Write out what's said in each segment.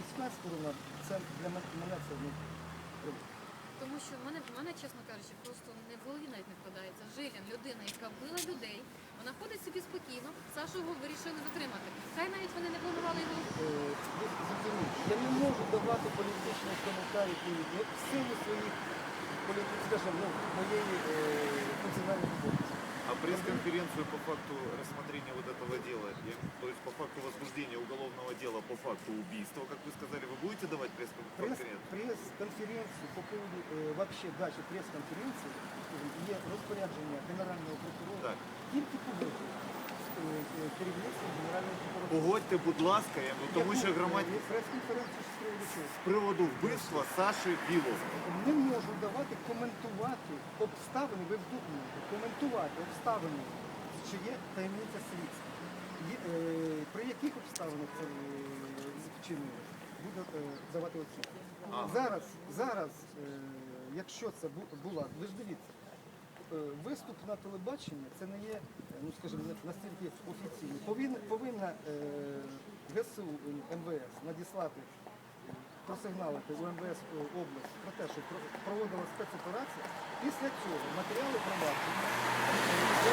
одна сторона, це для мене це ну, Тому що в мене, в мене, чесно кажучи, просто не в голові навіть не вкладається. Жилін, людина, яка вбила людей, вона ходить собі спокійно, Сашу його вирішили затримати. Хай навіть вони не планували його. е, ви зрозумієте, я не можу давати політичний коментар, який не в силу своїх політичних, скажімо, ну, моєї е, функціональної обов'язки. А пресс-конференцию по факту рассмотрения вот этого дела, я- то есть по факту возбуждения уголовного дела по факту убийства, как вы сказали, вы будете давать Пресс- пресс-конференцию? Пресс-конференцію по поводу е, вообще дачі прес-конференції є розпорядження Генерального прокурора Так. тільки погодити е, Погодьте, будь ласка, я, ну, тому що Яку, е, прес-конференцію з приводу чого? з приводу вбивства Саші Білого. Не можу давати коментувати обставини, ви вдумуєте, коментувати обставини, що є таємниця слідства. Є, е, при яких обставинах це е, вчинили, буду е, давати оцінку. Зараз, зараз, е, якщо це бу- була, ви ж дивіться, виступ на телебаченні це не є, е, ну скажімо, настільки офіційний. Повинна, повинна е, ГСУ, е, МВС надіслати просигналити у МВС область про те, що проводила спецоперація. Після цього матеріали провадження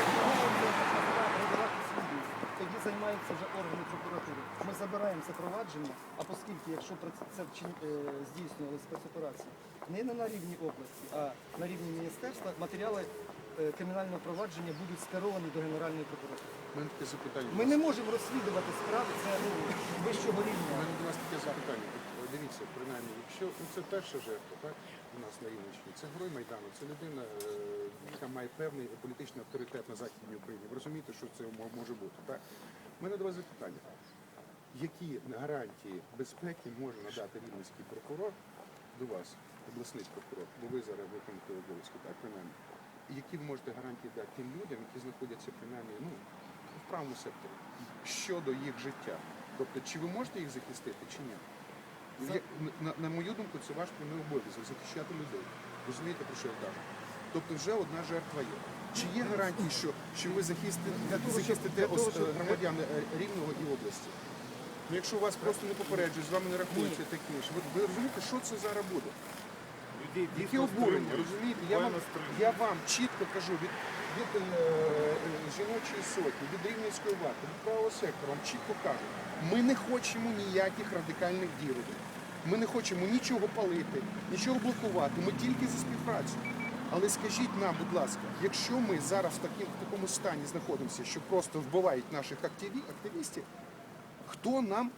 передавати слідів. Тоді займаються вже органи прокуратури. Ми забираємо це провадження, а оскільки, якщо це- е, здійснювали спецоперації, не на рівні області, а на рівні міністерства, матеріали е, кримінального провадження будуть скеровані до Генеральної прокуратури. У мене таке запитання. Ми не можемо розслідувати справи, це ну, вищого У мене до вас таке запитання. Е, Дивіться, принаймні, якщо ну, це перша жертва, так у нас на Рівненщині, це герой Майдану, це людина, е, яка має певний політичний авторитет на Західній Україні. Ви розумієте, що це може бути, так? У мене до вас запитання. Які гарантії безпеки може надати рівненський прокурор до вас, обласний прокурор, бо ви зараз виконуєте обов'язки, так, принаймні? Які ви можете гарантії дати тим людям, які знаходяться принаймні ну, в правому секторі щодо їх життя? Тобто, чи ви можете їх захистити, чи ні? Я- на, на мою думку, це ваш прямий обов'язок захищати людей. Розумієте, про що я кажу? Тобто вже одна жертва є. Чи є гарантії, що, що ви захистите, захистите ос- громадян е, Рівного і області? Ну, якщо вас просто не попереджують, з вами не рахується таке інше. Ви, ви розумієте, що це буде? Людей Яке дійсно обурення, стримують. розумієте? Я вам, Буквально стримують. я вам чітко кажу від, від е, е, жіночої сотні, від рівненської варти, від правого сектору, вам чітко кажу, ми не хочемо ніяких радикальних дій робити. Ми не хочемо нічого палити, нічого блокувати, ми тільки за співпрацю. Але скажіть нам, будь ласка, якщо ми зараз в, таким, в такому стані знаходимося, що просто вбивають наших активі, активістів, хто нам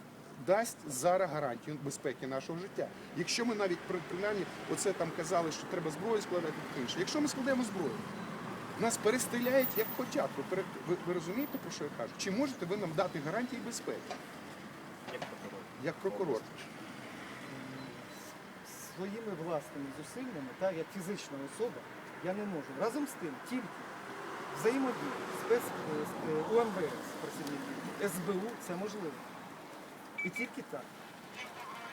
дасть зараз гарантію безпеки нашого життя? Якщо ми навіть при- принаймні оце там казали, що треба зброю складати інше. Якщо ми складемо зброю, нас перестріляють як хочуть. Ви, ви, ви розумієте, про що я кажу? Чи можете ви нам дати гарантії безпеки? Як прокурор. своїми власними зусиллями, так як фізична особа, я не можу. Разом з тим, тільки взаємодія спец е, е, УМВС працівників, СБУ це можливо. І тільки так.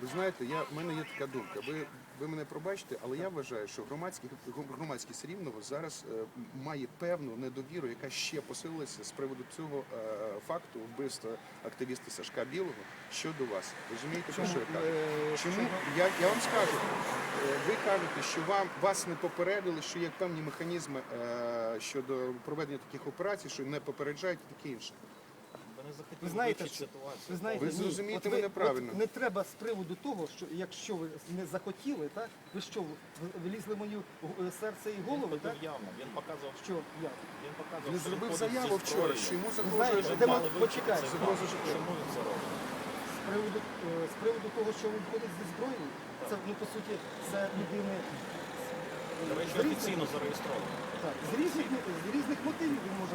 Ви знаєте, я, в мене є така думка. Ви, ви мене пробачите, але я вважаю, що громадський, громадськість Рівного зараз е, має певну недовіру, яка ще посилилася з приводу цього е, факту вбивства активіста Сашка Білого щодо вас. Розумієте, про що я кажу? Е, Чому я, я вам скажу, е, ви кажете, що вам вас не попередили, що є певні механізми е, щодо проведення таких операцій, що не попереджають і таке інше. Ви знаєте, що, ви знаєте, Ви ні, зрозумієте от ви- мене правильно. от Не треба з приводу того, що якщо ви не захотіли, так ви що, ви- влізли в мою е, серце і голову, так? явно. Він показував, Що я? він показував, Він що зробив ходить зі заяву вчора, зброєю. що йому знаєте, загрожує де життя. ми- Мали вивчити почекайте, цей життя. Чому він це робить? З приводу, е, з приводу того, що він входить зі зброєю, це ну по суті це людини До речі, різних- офіційно зареєстровано. так, з різних з різних мотивів він може